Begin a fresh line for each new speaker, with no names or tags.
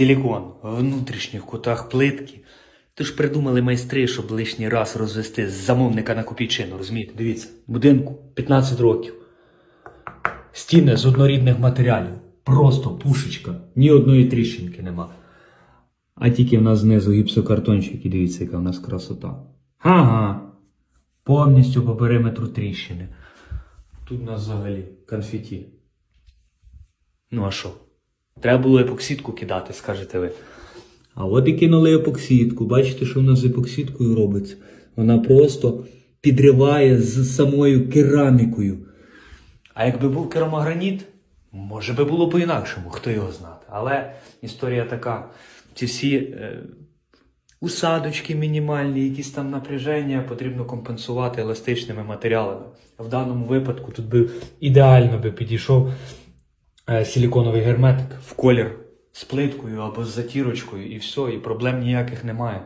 Силікон в внутрішніх кутах плитки. Тож придумали майстри, щоб лишній раз розвести з замовника на копійчину, розумієте? Дивіться, будинку 15 років. Стіни з однорідних матеріалів. Просто пушечка. Ні одної тріщинки нема. А тільки в нас знизу гіпсокартончик і дивіться, яка в нас красота. Ага. Повністю по периметру тріщини. Тут у нас взагалі конфеті. Ну а що? Треба було епоксидку кидати, скажете ви. А от і кинули епоксидку. Бачите, що в нас з епоксидкою робиться? Вона просто підриває з самою керамікою. А якби був керамограніт, може би було по-інакшому, хто його знати. Але історія така: ці всі е, усадочки мінімальні, якісь там напряження потрібно компенсувати еластичними матеріалами. В даному випадку тут би ідеально би підійшов силіконовий герметик в колір з плиткою або з затірочкою, і все, і проблем ніяких немає.